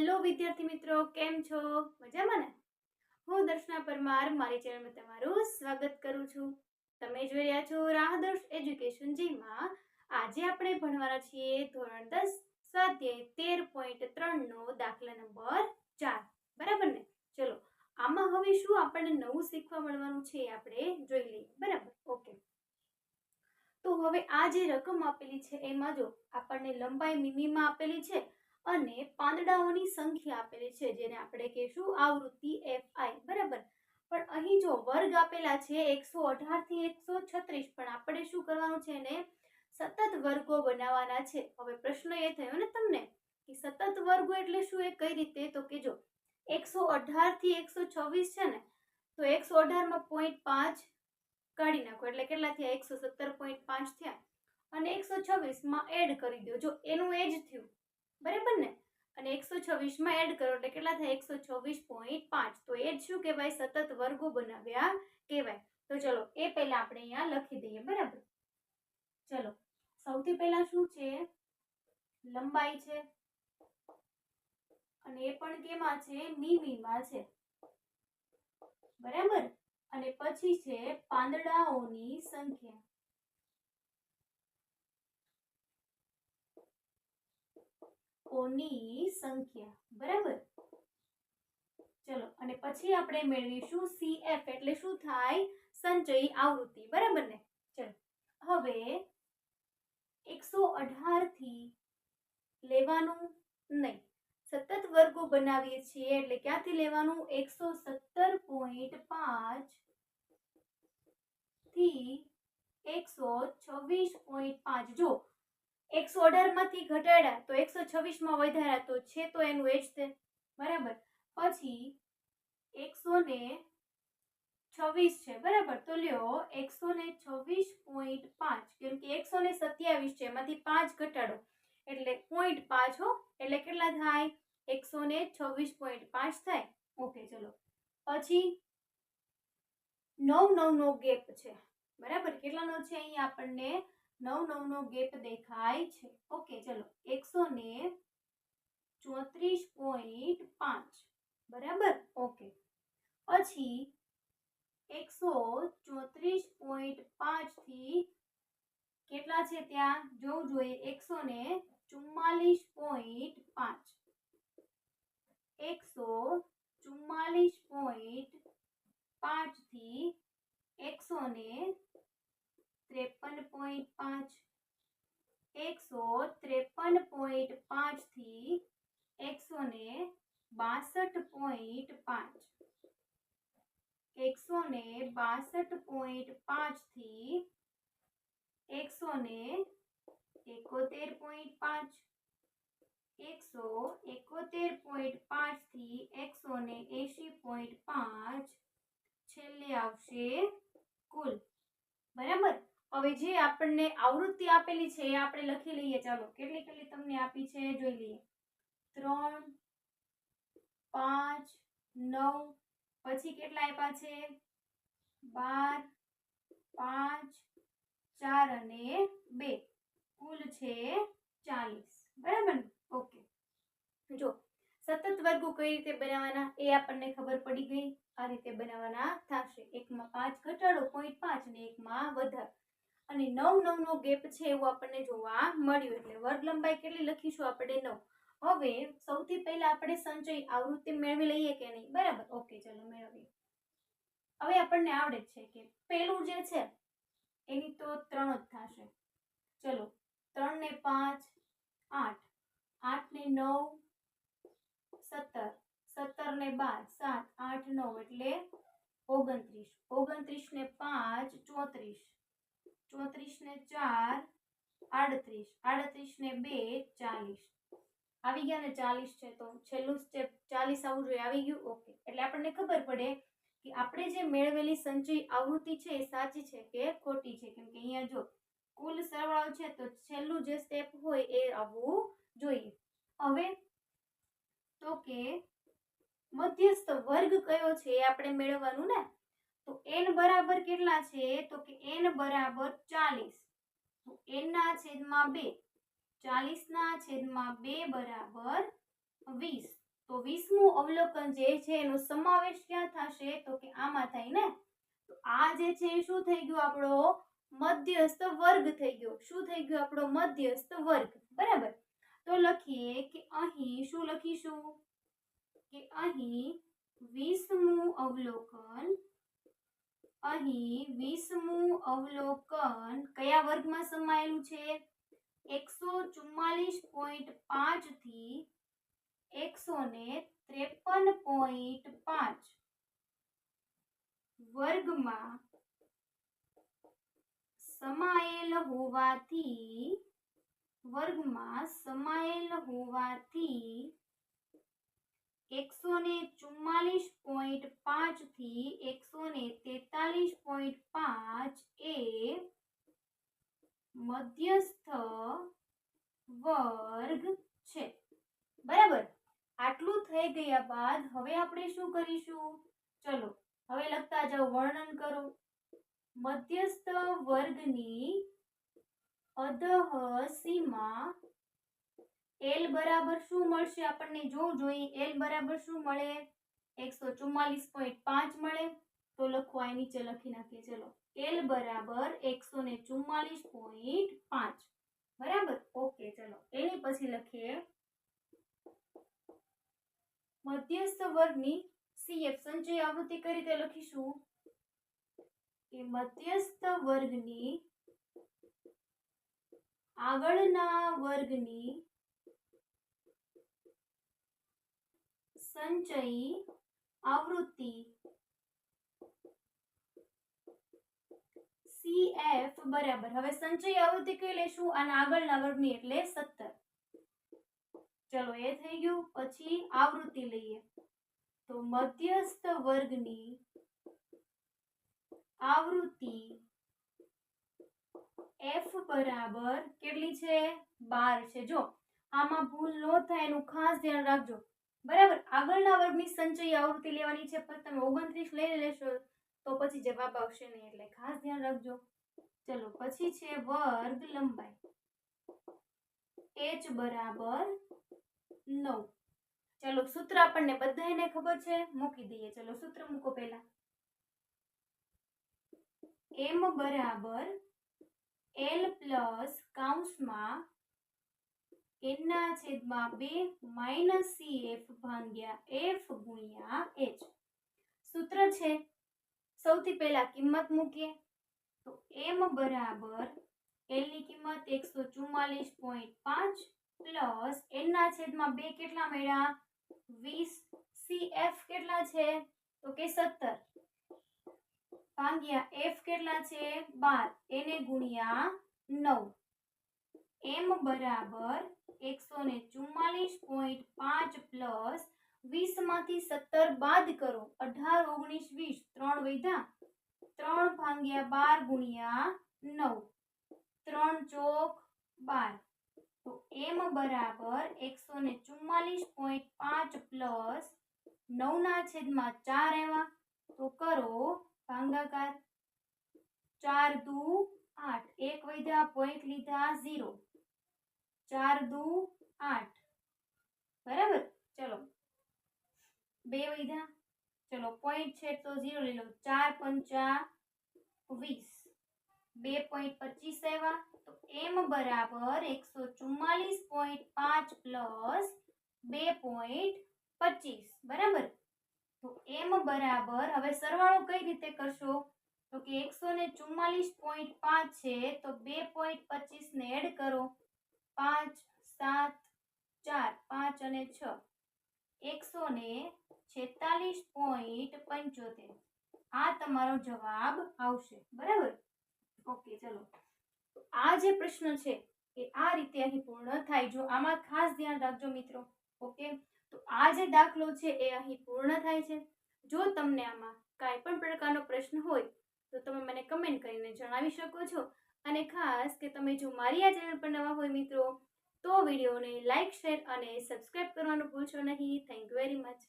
Hello વિદ્યાર્થી મિત્રો, કેમ છો? મજામાં ને? હું દર્શના પરમાર, મારી ચેનલમાં તમારું સ્વાગત કરું છું. તમે જોઈ રહ્યા છો રાહદર્શ એજ્યુકેશન જીમાં આજે આપણે ભણવાના છીએ ધોરણ દસ, સ્વાધ્યાય તેર પોઈન્ટ ત્રણનો દાખલા નંબર ચાર. બરાબર ને? ચલો, આમાં હવે શું આપણને નવું શીખવા મળવાનું છે આપણે જોઈ લઈએ. બરાબર? ઓકે. તો હવે આ જે રકમ આપેલી છે એમાં જો આપણને લંબાઈ મીમીમાં આપેલી છે અને પાંદડાઓની સંખ્યા આપેલી છે, જેને આપણે કહીશું આવૃત્તિ એફ આઈ, બરાબર? પણ અહીં જો વર્ગ આપેલા છે, એકસો અઢારથી એકસો છત્રીસ, પણ આપણે શું કરવાનું છે એને? સતત વર્ગો બનાવવાના છે. હવે પ્રશ્ન એ થયો ને તમને કે સતત વર્ગો એટલે શું એ કઈ રીતે? તો કે જો એકસો અઢારથી એકસો છવ્વીસ છે ને, તો એકસો અઢારમાં પોઈન્ટ પાંચ કાઢી નાખો. એટલે કેટલા થયા? એકસો સત્તર પોઈન્ટ પાંચ થયા. અને એકસો છવ્વીસમાં એડ કરી દો. જો એનું એજ થયું બરાબર ને? અને એકસો છવ્વીસમાં એડ કરો એટલે કેટલા થાય? એકસો છવ્વીસ પોઈન્ટ પાંચ. તો એ જ શું કહેવાય? સતત વર્ગો બનાવ્યા કહેવાય. તો ચલો, એ પહેલા આપણે અહીંયા લખી દઈએ, બરાબર? ચલો, સૌથી પહેલા શું છે? લંબાઈ છે. અને એ પણ કેમાં છે? મીમીમાં છે. બરાબર? અને પછી છે પાંદડાઓની સંખ્યા. ઓની સંખ્યા, બરાબર? ચલો, અને પછી આપણે મેળવીશું સીએફ એટલે શું થાય? સંચયી આવૃત્તિ, બરાબર ને? ચલો, હવે એકસો અઢારથી લેવાનું નહીં. સતત વર્ગો બનાવીએ છીએ, એટલે ક્યાંથી લેવાનું? એકસો સત્તર પોઈન્ટ પાંચથી એકસો છવ્વીસ પોઈન્ટ પાંચ. જો એકસો અઢારમાંથી ઘટાડ્યા તો એકસો છવ્વીસમાં વધારા, તો છે તો એનું એજ છે. બરાબર? પછી એકસો ને છવ્વીસ છે, બરાબર? તો લ્યો એકસો ને છવ્વીસ પોઈન્ટ પાંચ, કેમ કે એકસો ને સત્યાવીસ છે, એમાંથી પાંચ ઘટાડો. એટલે પોઈન્ટ પાંચ હો, એટલે કેટલા થાય? એકસો ને છવ્વીસ પોઈન્ટ પાંચ થાય. ઓકે, ચલો. પછી નવ નવનો ગેપ છે. બરાબર? કેટલાનો છે અહીંયા આપણને? નવ નવનો ગેપ દેખાય છે. ઓકે, ચલો. એકસો ને ચોત્રીસ પોઈન્ટ પાંચ. બરાબર? ઓકે. પછી એકસો ચોત્રીસ પોઈન્ટ પાંચથી કેટલા છે ત્યાં? જોવું જોઈએ. એકસો ને ચુમ્માલીસ પોઈન્ટ પાંચ એકસો ચુમ્માલીસ પોઈન્ટ પાંચથી એકસો ને ત્રેપન પોઈન્ટ પાંચ એકસો ત્રેપન પોઈન્ટ પાંચથી એકસો ને બાસઠ પોઈન્ટ પાંચ એકસો ને બાસઠ પોઈન્ટ પાંચથી એકસો ને એકોતેર પોઈન્ટ પાંચ એકસો એકોતેર પોઈન્ટ પાંચથી એકસો ને એંશી પોઈન્ટ પાંચ છેલ્લે આવશે કુલ બરાબર હવે જે આપણને આવૃત્તિ આપેલી છે એ આપણે લખી લઈએ. ચાલો, કેટલી કેટલી તમને આપી છે જોઈ લઈએ. ત્રણ, પાંચ, નવ, પછી કેટલા આપ્યા છે? બાર, પાંચ, ચાર અને બે. કુલ છે ચાલીસ. બરાબર ઓકે. જો, સતત વર્ગો કઈ રીતે બનાવવાના એ આપણને ખબર પડી ગઈ. આ રીતે બનાવવાના થશે. એકમાં પાંચ ઘટાડો પોઈન્ટ પાંચ ને એકમાં વધાર. અને નવ નવનો ગેપ છે એવું આપણને જોવા મળ્યું. એટલે વર્ગ લંબાઈ કેટલી લખીશું આપણે નવ. હવે સૌથી પહેલા આપણે સંચય આવૃત્તિ મેળવી લઈએ કે નહીં? બરાબર? ઓકે, ચલો મેળવીએ. હવે આપણને આવડે છે કે પેલું જે છે, એની તો ત્રણ જ થશે. ચલો, ત્રણ ને પાંચ, આઠ. આઠ ને નવ, સત્તર. સત્તર ને બાર, સાત, આઠ, નવ એટલે ઓગણત્રીસ. ઓગણત્રીસ ને પાંચ, ચોત્રીસ. ચોત્રીસ ને ચાર, આડત્રીસ. આડત્રીસ ને બે, ચાલીસ. આવી ગયા ને ચાલીસ છે તો છેલ્લું સ્ટેપ ચાલીસ આવવું જોઈએ. આવી ગયું? ઓકે એટલે આપણને ખબર પડે કે આપણે જે મેળવેલી સંચય આવૃત્તિ છે એ સાચી છે કે ખોટી છે? કેમ કે અહીંયા જો કુલ સરવાળો છે તો છેલ્લું જે સ્ટેપ હોય એ આવવું જોઈએ. હવે તો કે મધ્યસ્થ વર્ગ કયો છે એ આપણે મેળવવાનું ને? તો n બરાબર કેટલા છે? તો કે n બરાબર ચાલીસ. તો n ના છેદમાં બે. ચાલીસ ના છેદમાં બે બરાબર વીસ. તો વીસમું અવલોકન જે છે એનો સમાવેશ ક્યાં થશે? તો કે આમાં થાય ને? તો આ જે છે એ શું થઈ ગયું આપણો? મધ્યસ્થ વર્ગ થઈ ગયો. શું થઈ ગયો આપણો મધ્યસ્થ વર્ગ? બરાબર. તો લખીએ કે અહીં શું લખીશું? કે અહીં વીસમું અવલોકન અહીં વીસમું અવલોકન કયા વર્ગમાં સમાયેલું છે? એકસો ચુમ્માલીસ પોઈન્ટ પાંચથી એકસો ને ત્રેપન પોઈન્ટ પાંચ વર્ગમાં સમાયેલ હોવાથી, વર્ગમાં સમાયેલ હોવાથી એકસો ને ચુમ્માલીસ પોઈન્ટ પાંચથી એકસો ને તેતાલીસ પોઈન્ટ પાંચ એ મધ્યસ્થ વર્ગ છે. બરાબર? આટલું થઈ ગયા બાદ હવે આપણે શું કરીશું? ચલો, હવે લખતા જાઓ, વર્ણન કરો. મધ્યસ્થ વર્ગની અધહ સીમા એલ બરાબર શું મળશે? આપણને જોવું જોઈએ, એલ બરાબર શું મળે? એકસો ચુમ્માલીસ પોઈન્ટ પાંચ મળે. તો લખો આ નીચે લખી નાખીએ. ચલો, એલ બરાબર એકસો ને ચુમ્માલીસ પોઈન્ટ પાંચ. બરાબર? ઓકે, ચલો, એની પછી લખીએ. મધ્યસ્થ વર્ગની સીએફ સંચય આવૃત્તિ કઈ રીતે લખીશું? કે મધ્યસ્થ વર્ગની આગળના વર્ગની સંચયી આવૃત્તિ. CF બરાબર. હવે સંચયી આવૃત્તિ કઈ લેશું અને આગળના વર્ગની એટલે સત્તર. ચલો, એ થઈ ગયું. પછી આવૃત્તિ લઈએ. તો મધ્યસ્થ વર્ગની આવૃત્તિ એફ બરાબર કેટલી છે? બાર છે. જો, આમાં ભૂલ ન થાય એનું ખાસ ધ્યાન રાખજો. બરાબર. આગળના વર્ગની સંચયી આવૃત્તિ લેવાની છે, પણ તમે ઓગણત્રીસ લઈ લેશો તો પછી જવાબ આવશે નહીં, એટલે ખાસ ધ્યાન રાખજો. ચલો, પછી છે વર્ગ લંબાઈ. એચ બરાબર નવ. ચલો, સૂત્ર આપણને બધાને ખબર છે? મૂકી દઈએ. ચલો, સૂત્ર મૂકો પહેલા. એમ બરાબર એલ પ્લસ કાઉન્સમાં એના છેદમાં બે માઇનસ સી એફ ભાંગ્યા એફ ગુણ્યા એચ. સૂત્ર છે. સૌથી પહેલા કિંમત મૂકીએ. તો એમ બરાબર એલની કિંમત એકસો ચુમ્માલીસ પોઈન્ટ પાંચ પ્લસ એના છેદમાં બે કેટલા મળ્યા? વીસ. સી એફ કેટલા છે? તો કે સત્તર. ભાગ્યા એફ કેટલા છે? બાર. એને ગુણ્યા નવ. એમ બરાબર એકસો ને ચુમ્માલીસ પોઈન્ટ પાંચ પ્લસ વીસમાંથી સત્તર બાદ કરો. અઢાર, ઓગણીસ, વીસ, ત્રણ વૈધા. ત્રણ ભાંગ્યા બાર ગુણ્યા નવ. ત્રણ ચોક બાર. તો એમ બરાબર એકસો ને ચુમ્માલીસ પોઈન્ટ પાંચ પ્લસ નવના છેદમાં ચાર એવા તો કરો ભાંગાકાર. ચાર દુ આઠ. એક વૈધા પોઈન્ટ લીધા, ઝીરો. ચાર દુ આઠ. બરાબર? ચલો. બે વધ્યા ચલો પોઈન્ટ છે તો ઝીરો લઈ લો. ચાર પંચા વીસ. બે પોઈન્ટ પચીસ આવ્યા. તો એમ બરાબર એકસો ચુમ્માલીસ પોઈન્ટ પાંચ પ્લસ બે પોઈન્ટ પચીસ. બરાબર? તો એમ બરાબર હવે સરવાળો કઈ રીતે કરશો? તો કે એકસો ને ચુમ્માલીસ પોઈન્ટ પાંચ છે તો બે પોઈન્ટ પચીસ ને એડ કરો. પાંચ, સાત, ચાર, પાંચ અને છ. એકસો ને છેતાલીસ પોઈન્ટ પંચોતેર. આ તમારો જવાબ આવશે. બરાબર? ઓકે ચલો. આ જે પ્રશ્ન છે, એ આ રીતે અહીં પૂર્ણ થાય. જો આમાં ખાસ ધ્યાન રાખજો મિત્રો. ઓકે તો આ જે દાખલો છે, એ અહીં પૂર્ણ થાય છે. જો તમને આમાં કાંઈ પણ પ્રકારનો પ્રશ્ન હોય, તો તમે મને કમેન્ટ કરીને જણાવી શકો છો. અને ખાસ કે તમે જો મારી આ ચેનલ પર નવા હોય મિત્રો, તો વિડીયોને લાઇક શેર અને સબસ્ક્રાઇબ કરવાનું ભૂલશો નહીં. Thank you very much